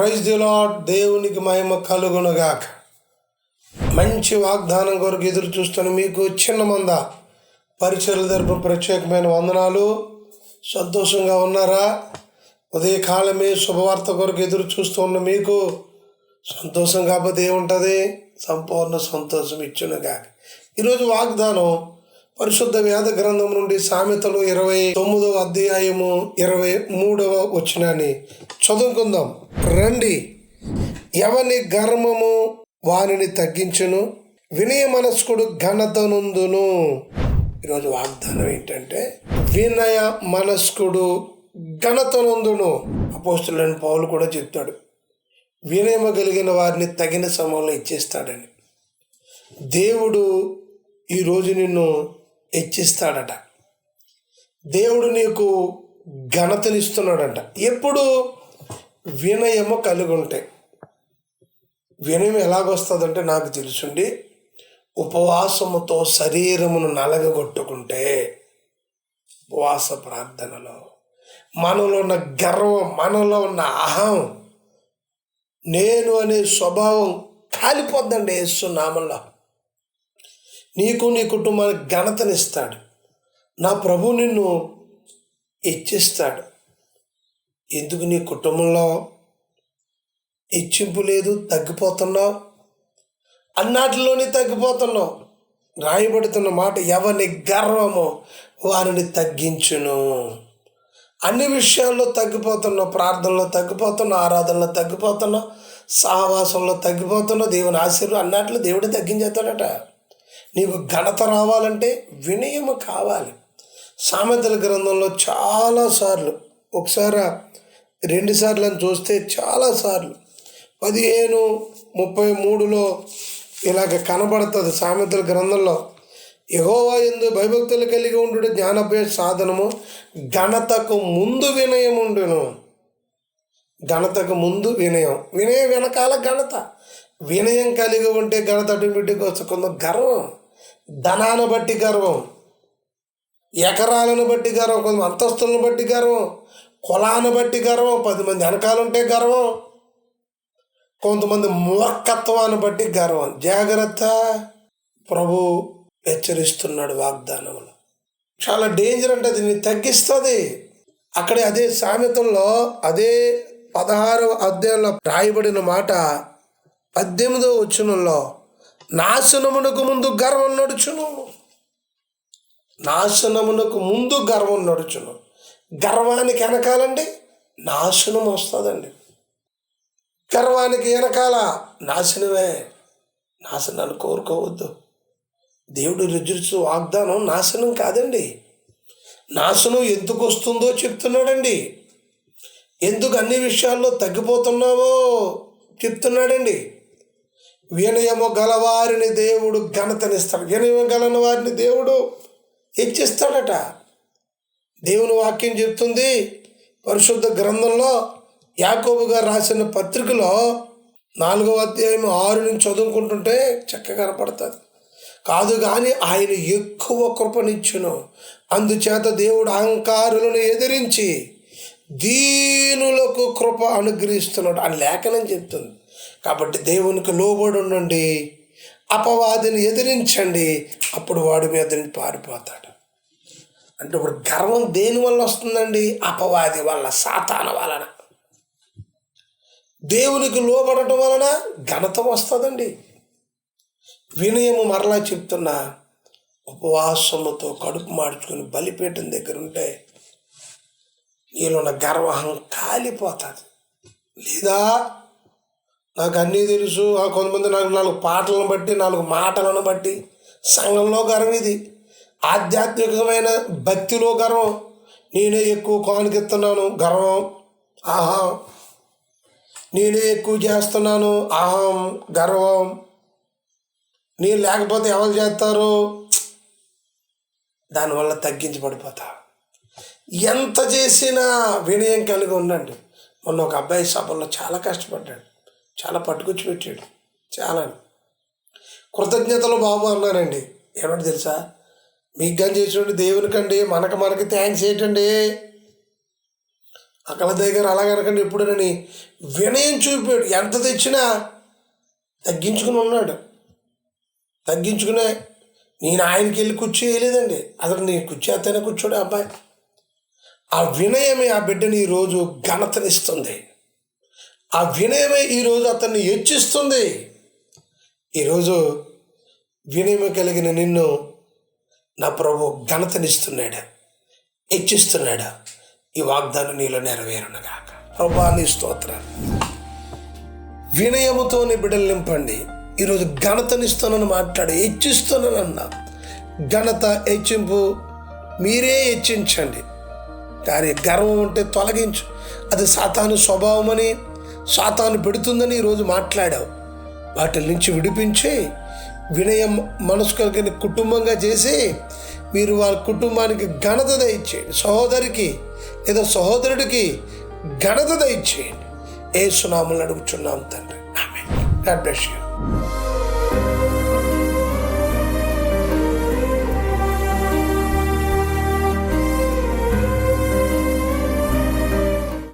Praise the lord దేవునికి మహిమ కలుగునుగాక. మంచి వాగ్దానం కొరకు ఎదురు చూస్తున్న మీకు చిన్న మంద పరిచయల తరపు ప్రత్యేకమైన వందనాలు. సంతోషంగా ఉన్నారా? ఉదయకాలమే శుభవార్త కొరకు ఎదురు చూస్తున్న మీకు సంతోషం కాకపోతే ఏముంటుంది? సంపూర్ణ సంతోషం ఇచ్చునుగాక. ఈరోజు వాగ్దానం పరిశుద్ధ వేద గ్రంథం నుండి సామెతలు ఇరవై తొమ్మిదవ అధ్యాయము ఇరవై మూడవ వచ్చినాన్ని చదువుకుందాం. రండి. ఎవని గర్మము వానిని తగ్గించును? వినయ మనస్కుడు ఘనతనుందును ఈరోజు వాగ్దానం ఏంటంటే వినయ మనస్కుడు ఘనతనుందును అపోస్తులని పౌలు కూడా చెప్తాడు. వినయమ కలిగిన వారిని తగిన సమయంలో ఇచ్చేస్తాడని. దేవుడు ఈరోజు నిన్ను హెచ్చిస్తాడట. దేవుడు నీకు ఘనతనిస్తున్నాడంట ఎప్పుడు? వినయము కలిగి ఉంటాయి వినయం ఎలాగొస్తుందంటే నాకు తెలుసుండి. ఉపవాసముతో శరీరమును నలగగొట్టుకుంటే ఉపవాస ప్రార్థనలో మనలో ఉన్న గర్వం మనలో ఉన్న అహం నేను అనే స్వభావం కాలిపోద్దండి యేసు నామంలో. నీకు నీ కుటుంబానికి ఘనతనిస్తాడు. నా ప్రభు నిన్ను హెచ్చిస్తాడు ఎందుకు నీ కుటుంబంలో హెచ్చింపు లేదు తగ్గిపోతున్నావు? అన్నాటిలోనే తగ్గిపోతున్నావు. రాయబడుతున్న మాట ఎవరిని గర్వమో? వారిని తగ్గించును. అన్ని విషయాల్లో తగ్గిపోతున్నావు. ప్రార్థనలో తగ్గిపోతున్నావు. ఆరాధనలో తగ్గిపోతున్నావు. సహవాసంలో తగ్గిపోతున్నావు. దేవుని ఆశీర్వాదం అన్నట్లు దేవుడే తగ్గించేస్తాడట. నీకు ఘనత రావాలంటే వినయము కావాలి. సామెతల గ్రంథంలో చాలాసార్లు ఒకసారి రెండుసార్లు అని చూస్తే చాలాసార్లు పదిహేను ముప్పై మూడులో ఇలాగ కనబడుతుంది సామెతల గ్రంథంలో. యహోవా ఎందు భయభక్తులు కలిగి ఉండు జ్ఞానభ్యాస సాధనము ఘనతకు ముందు వినయం ఉండును. ఘనతకు ముందు వినయం. వినయం వెనకాల ఘనత. వినయం కలిగి ఉంటే ఘనత ఆటోమేటిక్గా వస్తుంది గర్వం. ధనాన్ని బట్టి గర్వం ఎకరాలను బట్టి గర్వం కొంత అంతస్తులను బట్టి గర్వం కులాన్ని బట్టి గర్వం పది మంది వెనకాలంటే గర్వం కొంతమంది మూర్ఖత్వాన్ని బట్టి గర్వం. జాగ్రత్త. ప్రభు హెచ్చరిస్తున్నాడు వాగ్దానంలో చాలా డేంజర్ అంటే అది తగ్గిస్తుంది. అక్కడే అదే సామెతల్లో అదే పదహారవ అధ్యాయంలో రాయబడిన మాట పద్దెనిమిదో వచనంలో నాశనమునకు ముందు గర్వం నడుచును. నాశనమునకు ముందు గర్వం నడుచును. గర్వానికి వెనకాలండి నాశనం వస్తుందండి. గర్వానికి వెనకాల నాశనమే. నాశనాన్ని కోరుకోవద్దు. దేవుడు రుజుచు వాగ్దానం నాశనం కాదండి. నాశనం ఎందుకు వస్తుందో చెప్తున్నాడండి. ఎందుకు అన్ని విషయాల్లో తగ్గిపోతున్నావో చెప్తున్నాడండి. వినయము గలవారిని దేవుడు ఘనతనిస్తాడు. వినయం గలని వారిని దేవుడు హెచ్చిస్తాడట. దేవుని వాక్యం చెప్తుంది పరిశుద్ధ గ్రంథంలో యాకోబు గారు రాసిన పత్రికలో నాలుగవ అధ్యాయం ఆరు నుంచి చదువుకుంటుంటే చక్కగా కనపడుతుంది. కాదు కానీ ఆయన ఎక్కువ కృపనిచ్చును. అందుచేత దేవుడు అహంకారులను ఎదిరించి దీనులకు కృప అనుగ్రహిస్తున్నాడు అని లేఖనం చెప్తుంది. కాబట్టి దేవునికి లోబడి ఉండండి అపవాదిని ఎదిరించండి అప్పుడు వాడి మీద నుంచి పారిపోతాడు. అంటే ఇప్పుడు గర్వం దేని వల్ల వస్తుందండి? అపవాది వల్ల సాతాన వలన. దేవునికి లోబడటం వలన ఘనత వస్తుందండి. వినయము మరలా చెప్తున్నా ఉపవాసముతో కడుపు మార్చుకుని బలిపీఠం దగ్గర ఉంటే వీళ్ళున్న గర్వహం కాలిపోతుంది. లేదా నాకు అన్నీ తెలుసు. ఆ కొంతమంది నాకు నాలుగు పాటలను బట్టి నాలుగు మాటలను బట్టి. సంఘంలో గర్వం ఇది. ఆధ్యాత్మికమైన భక్తిలో గర్వం. నేనే ఎక్కువ కానుకెత్తున్నాను. గర్వం. ఆహా. నేనే ఎక్కువ చేస్తున్నాను. ఆహం. గర్వం. నేను లేకపోతే ఎవరు చేస్తారు? దానివల్ల తగ్గించి పడిపోతా ఎంత చేసినా వినయం కలిగి ఉండండి. మొన్న ఒక అబ్బాయి సభల్లో చాలా కష్టపడ్డాడు. చాలా పట్టుకొచ్చి పెట్టాడు చాలా. కృతజ్ఞతలు బాబు అన్నానండి ఏమంటే తెలుసా? మీకు కానీ చేసినట్టు దేవునికండి మనకు మనకి థ్యాంక్స్ ఏంటండి? అకల దగ్గర అలాగనకండి ఎప్పుడనని వినయం చూపాడు. ఎంత తెచ్చినా తగ్గించుకుని ఉన్నాడు. తగ్గించుకునే నేను ఆయనకి వెళ్ళి కుర్చీ వేయలేదండి. అతను నేను కుర్చీ అతనే కూర్చోడు అబ్బాయి. ఆ వినయమే ఆ బిడ్డని ఈరోజు ఘనతనిస్తుంది. ఆ వినయమే ఈరోజు అతన్ని హెచ్చిస్తుంది. ఈరోజు వినయము కలిగిన నిన్ను నా ప్రభు ఘనతనిస్తున్నాడు హెచ్చిస్తున్నాడు. ఈ వాగ్దానం నీలో నెరవేరునగాక. ప్రభా నీ స్తోత్రాలు. వినయముతో నీ బిడ్డలు నింపండి. ఈరోజు ఘనతనిస్తానని మాట్లాడి హెచ్చిస్తున్నానన్నా. ఘనత హెచ్చింపు మీరే హెచ్చించండి. కానీ గర్వం ఉంటే తొలగించు. అది సాతాను స్వభావమని సాతాను పెడుతుందని ఈరోజు మాట్లాడావు. వాటి నుంచి విడిపించి వినయం మనసు కలిగిన కుటుంబంగా చేసి మీరు వాళ్ళ కుటుంబానికి ఘనత దయచేయండి. సహోదరికి లేదా సహోదరుడికి ఘనత దయచేయండి. ఏ సునాములు అడుగుచున్నాం తండ్రి. ఆమె గాడ్ బ్లెస్ యూ.